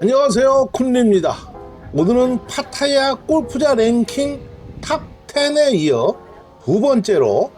안녕하세요 쿤리입니다. 오늘은 파타야 골프장 랭킹 탑 10에 이어 두 번째로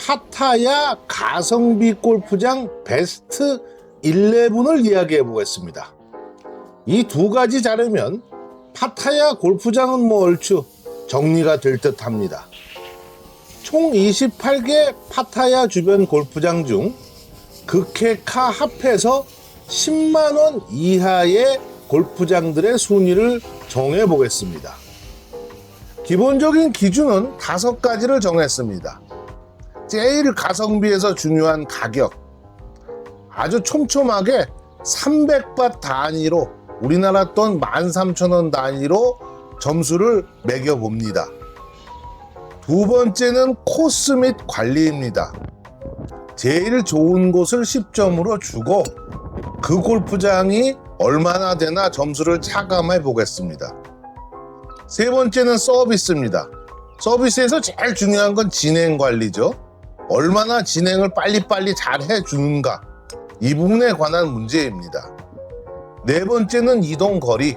파타야 가성비 골프장 베스트 11을 이야기해 보겠습니다. 이 두 가지 자르면 파타야 골프장은 뭐 얼추 정리가 될 듯 합니다. 총 28개 파타야 주변 골프장 중 극회카 합해서 10만 원 이하의 골프장들의 순위를 정해 보겠습니다. 기본적인 기준은 다섯 가지를 정했습니다. 제일 가성비에서 중요한 가격. 아주 촘촘하게 300바 단위로 우리나라 돈 13,000원 단위로 점수를 매겨 봅니다. 두 번째는 코스 및 관리입니다. 제일 좋은 곳을 10점으로 주고 그 골프장이 얼마나 되나 점수를 차감해 보겠습니다. 세 번째는 서비스입니다. 서비스에서 제일 중요한 건 진행 관리죠. 얼마나 진행을 빨리빨리 잘 해주는가. 이 부분에 관한 문제입니다. 네 번째는 이동 거리.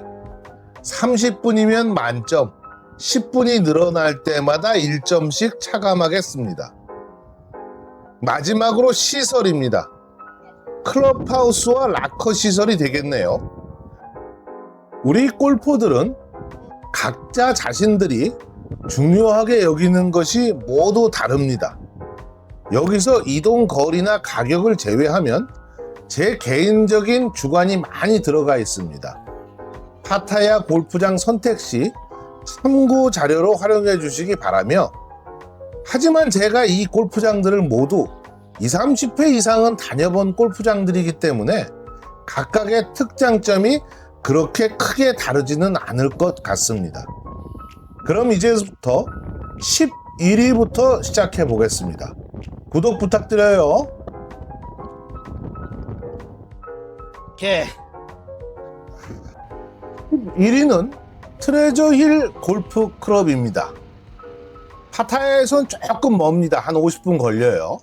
30분이면 만점, 10분이 늘어날 때마다 1점씩 차감하겠습니다. 마지막으로 시설입니다. 클럽하우스와 라커 시설이 되겠네요. 우리 골퍼들은 각자 자신들이 중요하게 여기는 것이 모두 다릅니다. 여기서 이동 거리나 가격을 제외하면 제 개인적인 주관이 많이 들어가 있습니다. 파타야 골프장 선택 시 참고 자료로 활용해 주시기 바라며 하지만 제가 이 골프장들을 모두 20, 30회 이상은 다녀본 골프장들이기 때문에 각각의 특장점이 그렇게 크게 다르지는 않을 것 같습니다. 그럼 이제부터 11위부터 시작해 보겠습니다. 구독 부탁드려요. 오케이. 1위는 트레저 힐 골프 클럽입니다. 파타야에선 조금 멉니다. 한 50분 걸려요.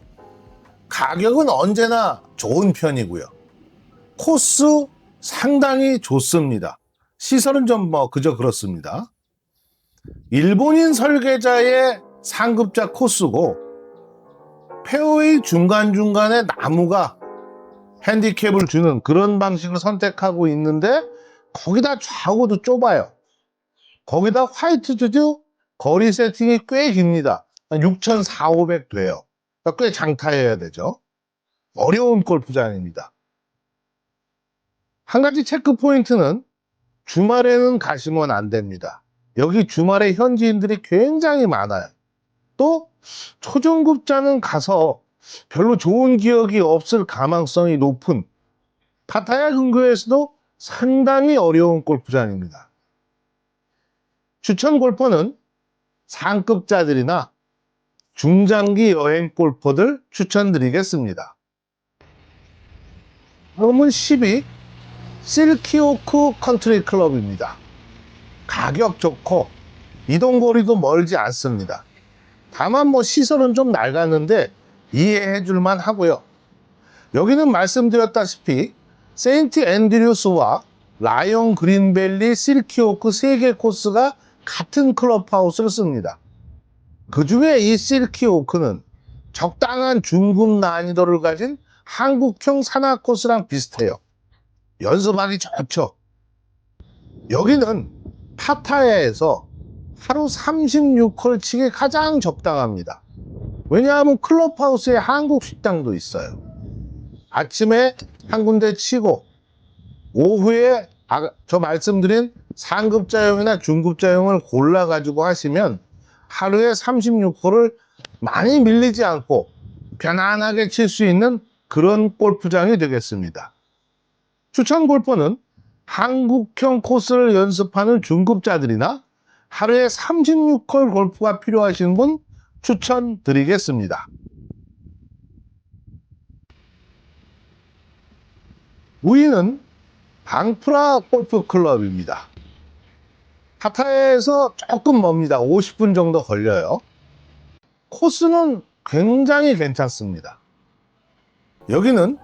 가격은 언제나 좋은 편이고요. 코스 상당히 좋습니다. 시설은 좀 뭐 그저 그렇습니다. 일본인 설계자의 상급자 코스고 페어웨이 중간중간에 나무가 핸디캡을 주는 그런 방식을 선택하고 있는데 거기다 좌우도 좁아요. 거기다 화이트 주드 거리 세팅이 꽤 깁니다. 한 6,400, 500 돼요. 꽤 장타해야 되죠. 어려운 골프장입니다. 한 가지 체크 포인트는 주말에는 가시면 안 됩니다. 여기 주말에 현지인들이 굉장히 많아요. 또 초중급자는 가서 별로 좋은 기억이 없을 가망성이 높은 파타야 근교에서도 상당히 어려운 골프장입니다. 추천 골퍼는 상급자들이나 중장기 여행 골퍼들 추천드리겠습니다. 다음은 10위 실키오크 컨트리 클럽입니다. 가격 좋고 이동거리도 멀지 않습니다. 다만 뭐 시설은 좀 낡았는데 이해해 줄만 하고요. 여기는 말씀드렸다시피 세인트 앤드류스와 라이온 그린밸리 실키오크 세개 코스가 같은 클럽하우스를 씁니다. 그 중에 이 실키 오크는 적당한 중급 난이도를 가진 한국형 산악 코스랑 비슷해요. 연습하기 좋죠. 여기는 파타야에서 하루 36홀 치기 가장 적당합니다. 왜냐하면 클럽하우스에 한국 식당도 있어요. 아침에 한 군데 치고 오후에 아, 저 말씀드린 상급자용이나 중급자용을 골라가지고 하시면 하루에 36홀을 많이 밀리지 않고 편안하게 칠 수 있는 그런 골프장이 되겠습니다. 추천 골퍼는 한국형 코스를 연습하는 중급자들이나 하루에 36홀 골프가 필요하신 분 추천드리겠습니다. 우위는 방프라 골프 클럽입니다. 파타야에서 조금 멉니다. 50분 정도 걸려요. 코스는 굉장히 괜찮습니다. 여기는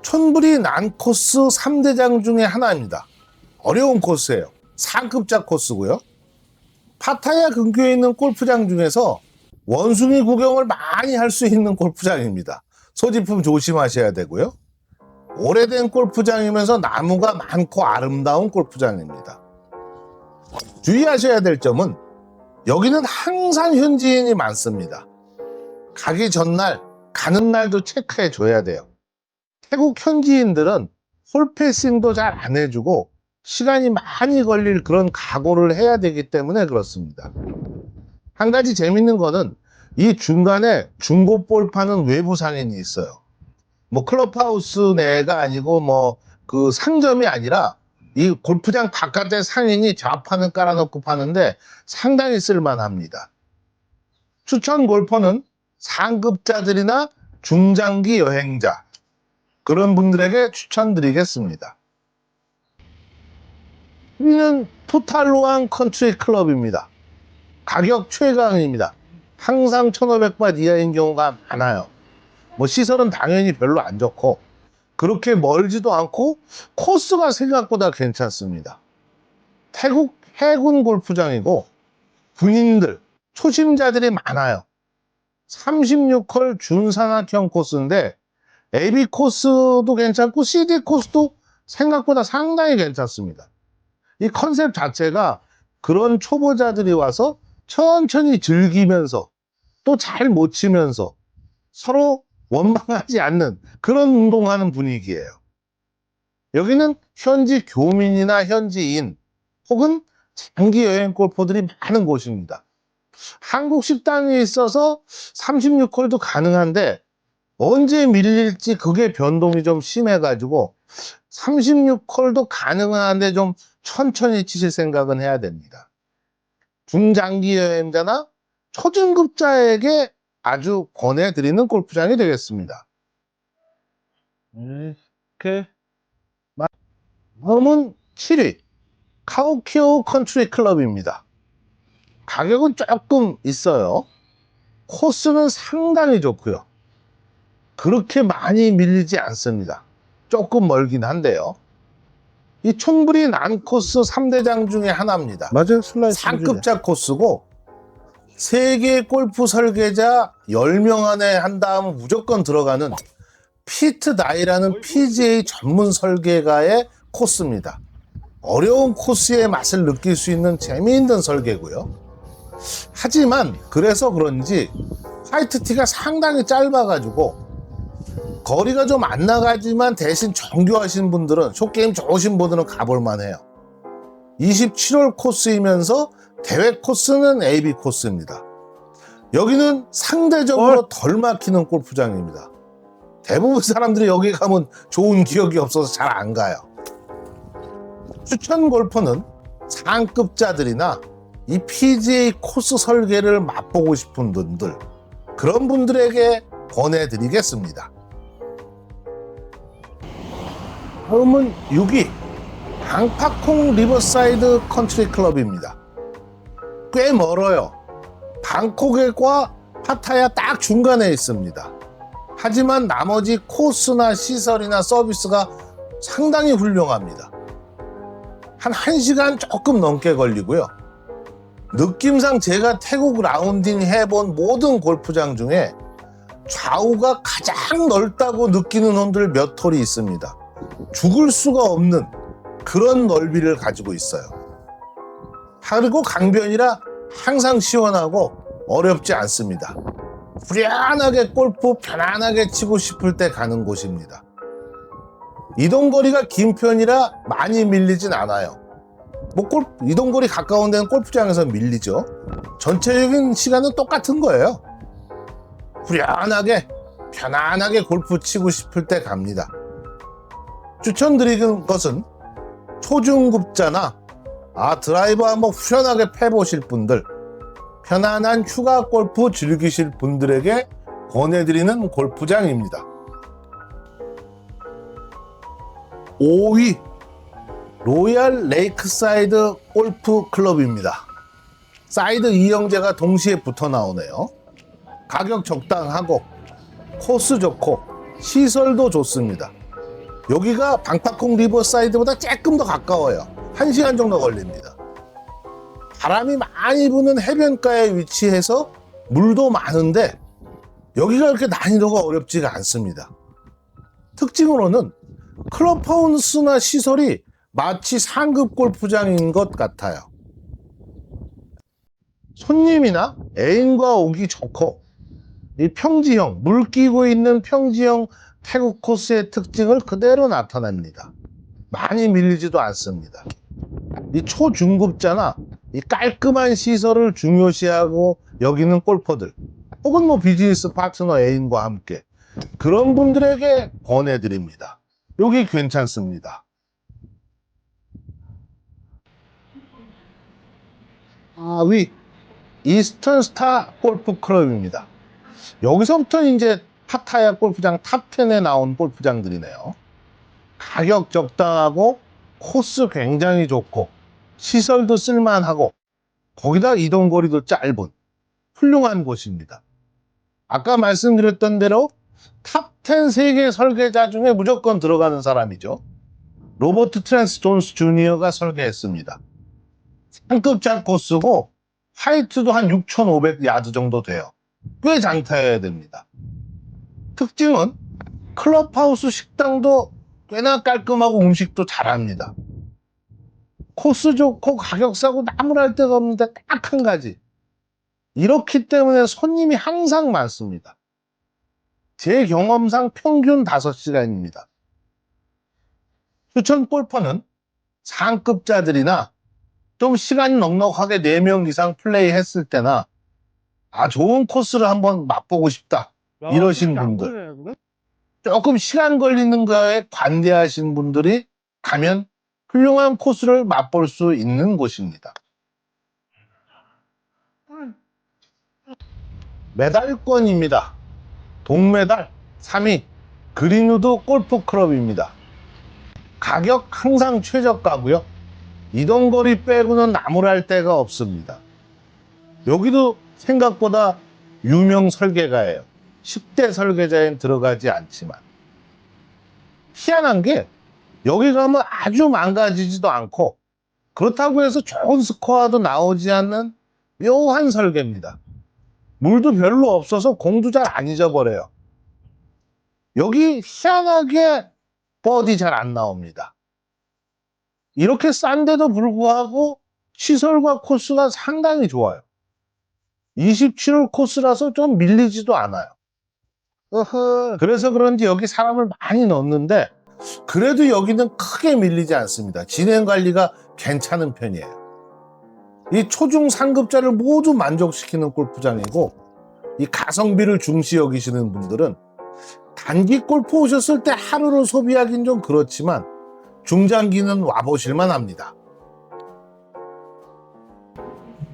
촌부리 난코스 3대장 중에 하나입니다. 어려운 코스예요. 상급자 코스고요. 파타야 근교에 있는 골프장 중에서 원숭이 구경을 많이 할 수 있는 골프장입니다. 소지품 조심하셔야 되고요. 오래된 골프장이면서 나무가 많고 아름다운 골프장입니다. 주의하셔야 될 점은 여기는 항상 현지인이 많습니다. 가기 전날, 가는 날도 체크해 줘야 돼요. 태국 현지인들은 홀패싱도 잘 안 해주고 시간이 많이 걸릴 그런 각오를 해야 되기 때문에 그렇습니다. 한 가지 재밌는 거는 이 중간에 중고볼 파는 외부 상인이 있어요. 뭐 클럽하우스 내가 아니고 뭐 그 상점이 아니라 이 골프장 바깥에 상인이 좌판을 깔아놓고 파는데 상당히 쓸만합니다. 추천 골퍼는 상급자들이나 중장기 여행자 그런 분들에게 추천드리겠습니다. 우리는 토탈로한 컨트리 클럽입니다. 가격 최강입니다. 항상 1,500바 이하인 경우가 많아요. 뭐 시설은 당연히 별로 안 좋고 그렇게 멀지도 않고 코스가 생각보다 괜찮습니다. 태국 해군 골프장이고 군인들, 초심자들이 많아요. 36홀 준산악형 코스인데 AB 코스도 괜찮고 CD 코스도 생각보다 상당히 괜찮습니다. 이 컨셉 자체가 그런 초보자들이 와서 천천히 즐기면서 또 잘 못 치면서 서로 원망하지 않는 그런 운동하는 분위기예요. 여기는 현지 교민이나 현지인 혹은 장기 여행 골퍼들이 많은 곳입니다. 한국 식당이 있어서 36홀도 가능한데 언제 밀릴지 그게 변동이 좀 심해가지고 36홀도 가능한데 좀 천천히 치실 생각은 해야 됩니다. 중장기 여행자나 초중급자에게 아주 권해드리는 골프장이 되겠습니다. 이렇게 다음은 7위 카오키오 컨트리 클럽입니다. 가격은 조금 있어요. 코스는 상당히 좋고요. 그렇게 많이 밀리지 않습니다. 조금 멀긴 한데요. 이 촌불이 난 코스 3대장 중에 하나입니다. 맞아요. 슬라이스. 상급자 코스고 세계 골프 설계자 10명 안에 한 다음 무조건 들어가는 피트 다이라는 PGA 전문 설계가의 코스입니다. 어려운 코스의 맛을 느낄 수 있는 재미있는 설계고요. 하지만 그래서 그런지 화이트 티가 상당히 짧아가지고 거리가 좀 안 나가지만 대신 정교하신 분들은 숏게임 좋으신 분들은 가볼만 해요. 27홀 코스이면서 대회 코스는 AB 코스입니다. 여기는 상대적으로 덜 막히는 골프장입니다. 대부분 사람들이 여기 가면 좋은 기억이 없어서 잘 안 가요. 추천 골퍼는 상급자들이나 이 PGA 코스 설계를 맛보고 싶은 분들, 그런 분들에게 권해드리겠습니다. 다음은 6위 방파콩 리버사이드 컨트리 클럽입니다. 꽤 멀어요. 방콕과 파타야 딱 중간에 있습니다. 하지만 나머지 코스나 시설이나 서비스가 상당히 훌륭합니다. 한 1시간 조금 넘게 걸리고요. 느낌상 제가 태국 라운딩 해본 모든 골프장 중에 좌우가 가장 넓다고 느끼는 홈들 몇 홀이 있습니다. 죽을 수가 없는 그런 넓이를 가지고 있어요. 그리고 강변이라 항상 시원하고 어렵지 않습니다. 후련하게 골프 편안하게 치고 싶을 때 가는 곳입니다. 이동거리가 긴 편이라 많이 밀리진 않아요. 뭐 골, 이동거리 가까운 데는 골프장에서 밀리죠. 전체적인 시간은 똑같은 거예요. 후련하게 편안하게 골프 치고 싶을 때 갑니다. 추천드리는 것은 초중급자나 아 드라이버 한번 후련하게 패보실 분들 편안한 휴가 골프 즐기실 분들에게 권해드리는 골프장입니다. 5위 로얄 레이크사이드 골프 클럽입니다. 사이드 이형제가 동시에 붙어 나오네요. 가격 적당하고 코스 좋고 시설도 좋습니다. 여기가 방파콩 리버사이드보다 조금 더 가까워요. 한시간 정도 걸립니다. 바람이 많이 부는 해변가에 위치해서 물도 많은데 여기가 그렇게 난이도가 어렵지가 않습니다. 특징으로는 클럽하우스나 시설이 마치 상급 골프장인 것 같아요. 손님이나 애인과 오기 좋고 이 평지형, 물 끼고 있는 평지형 태국 코스의 특징을 그대로 나타냅니다. 많이 밀리지도 않습니다. 이 초중급자나 이 깔끔한 시설을 중요시하고 여기는 골퍼들 혹은 뭐 비즈니스 파트너 애인과 함께 그런 분들에게 권해드립니다. 여기 괜찮습니다. 아, 위 이스턴 스타 골프 클럽입니다. 여기서부터 이제 파타야 골프장 탑10에 나온 골프장들이네요. 가격 적당하고 코스 굉장히 좋고 시설도 쓸만하고 거기다 이동 거리도 짧은 훌륭한 곳입니다. 아까 말씀드렸던 대로 탑 10 세계 설계자 중에 무조건 들어가는 사람이죠. 로버트 트랜스 존스 주니어가 설계했습니다. 상급자 코스고 하이트도 한 6,500 야드 정도 돼요. 꽤 장타여야 됩니다. 특징은 클럽하우스 식당도 꽤나 깔끔하고 음식도 잘합니다. 코스 좋고 가격 싸고 나무랄 데가 없는데 딱 한 가지. 이렇기 때문에 손님이 항상 많습니다. 제 경험상 평균 5시간입니다. 추천 골퍼는 상급자들이나 좀 시간이 넉넉하게 4명 이상 플레이 했을 때나 아 좋은 코스를 한번 맛보고 싶다 이러신 분들. 조금 시간 걸리는 거에 관대하신 분들이 가면 훌륭한 코스를 맛볼 수 있는 곳입니다. 메달권입니다. 동메달 3위 그린우드 골프 클럽입니다. 가격 항상 최저가고요. 이동거리 빼고는 나무랄 데가 없습니다. 여기도 생각보다 유명 설계가예요. 10대 설계자엔 들어가지 않지만. 희한한 게 여기 가면 아주 망가지지도 않고 그렇다고 해서 좋은 스코어도 나오지 않는 묘한 설계입니다. 물도 별로 없어서 공도 잘 안 잊어버려요. 여기 희한하게 버디 잘 안 나옵니다. 이렇게 싼데도 불구하고 시설과 코스가 상당히 좋아요. 27홀 코스라서 좀 밀리지도 않아요. 그래서 그런지 여기 사람을 많이 넣는데 그래도 여기는 크게 밀리지 않습니다. 진행 관리가 괜찮은 편이에요. 이 초중 상급자를 모두 만족시키는 골프장이고 이 가성비를 중시 여기시는 분들은 단기 골프 오셨을 때 하루로 소비하긴 좀 그렇지만 중장기는 와보실만 합니다.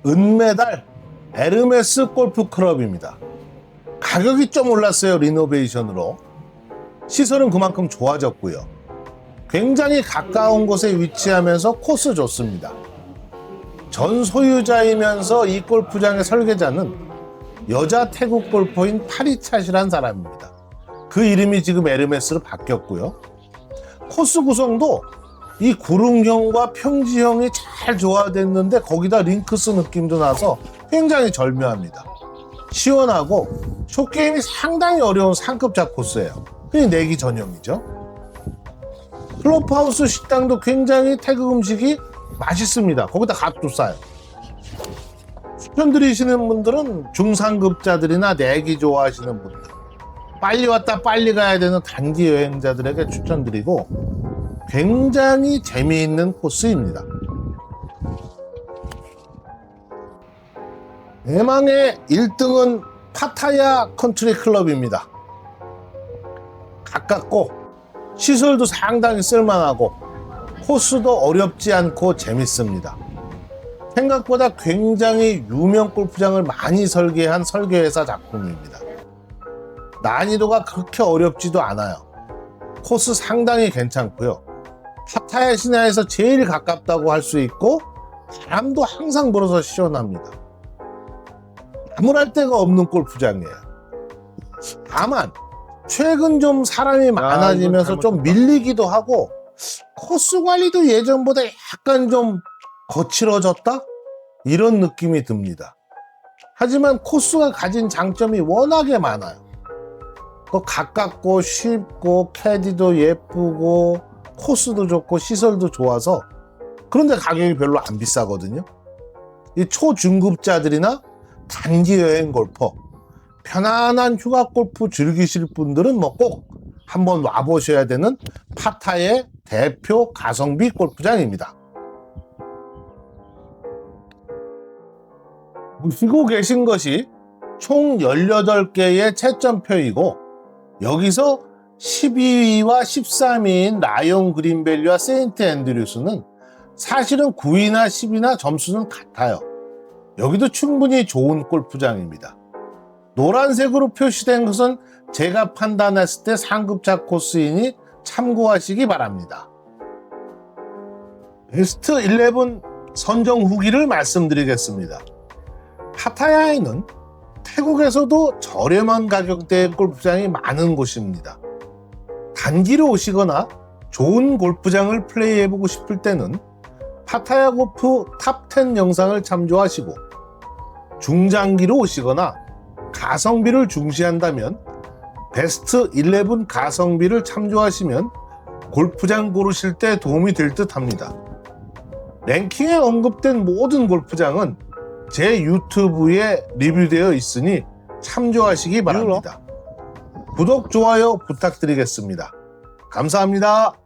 은메달 에르메스 골프 클럽입니다. 가격이 좀 올랐어요, 리노베이션으로. 시설은 그만큼 좋아졌고요. 굉장히 가까운 곳에 위치하면서 코스 좋습니다. 전 소유자이면서 이 골프장의 설계자는 여자 태국 골퍼인 파리차시란 사람입니다. 그 이름이 지금 에르메스로 바뀌었고요. 코스 구성도 이 구릉형과 평지형이 잘 조화됐는데 거기다 링크스 느낌도 나서 굉장히 절묘합니다. 시원하고 숏게임이 상당히 어려운 상급자 코스예요. 그냥 내기 전형이죠. 클럽하우스 식당도 굉장히 태국 음식이 맛있습니다. 거기다 값도 싸요. 추천드리시는 분들은 중상급자들이나 내기 좋아하시는 분들 빨리 왔다 빨리 가야 되는 단기 여행자들에게 추천드리고 굉장히 재미있는 코스입니다. 대망의 1등은 파타야 컨트리 클럽입니다. 가깝고 시설도 상당히 쓸만하고 코스도 어렵지 않고 재밌습니다. 생각보다 굉장히 유명 골프장을 많이 설계한 설계회사 작품입니다. 난이도가 그렇게 어렵지도 않아요. 코스 상당히 괜찮고요. 파타야 시내에서 제일 가깝다고 할 수 있고 바람도 항상 불어서 시원합니다. 아무랄 데가 없는 골프장이에요. 다만 최근 좀 사람이 많아지면서 이건 좀. 밀리기도 하고 코스 관리도 예전보다 약간 좀 거칠어졌다? 이런 느낌이 듭니다. 하지만 코스가 가진 장점이 워낙에 많아요. 또 가깝고 쉽고 캐디도 예쁘고 코스도 좋고 시설도 좋아서 그런데 가격이 별로 안 비싸거든요. 이 초중급자들이나 단기 여행 골퍼 편안한 휴가 골프 즐기실 분들은 뭐 꼭 한번 와보셔야 되는 파타의 대표 가성비 골프장입니다. 보시고 계신 것이 총 18개의 채점표이고 여기서 12위와 13위인 라이온 그린밸리와 세인트 앤드류스는 사실은 9위나 10위나 점수는 같아요. 여기도 충분히 좋은 골프장입니다. 노란색으로 표시된 것은 제가 판단했을 때 상급자 코스이니 참고하시기 바랍니다. 베스트 11 선정 후기를 말씀드리겠습니다. 파타야에는 태국에서도 저렴한 가격대의 골프장이 많은 곳입니다. 단기로 오시거나 좋은 골프장을 플레이해보고 싶을 때는 파타야 골프 탑10 영상을 참조하시고 중장기로 오시거나 가성비를 중시한다면 베스트 11 가성비를 참조하시면 골프장 고르실 때 도움이 될 듯 합니다. 랭킹에 언급된 모든 골프장은 제 유튜브에 리뷰되어 있으니 참조하시기 바랍니다. 구독, 좋아요 부탁드리겠습니다. 감사합니다.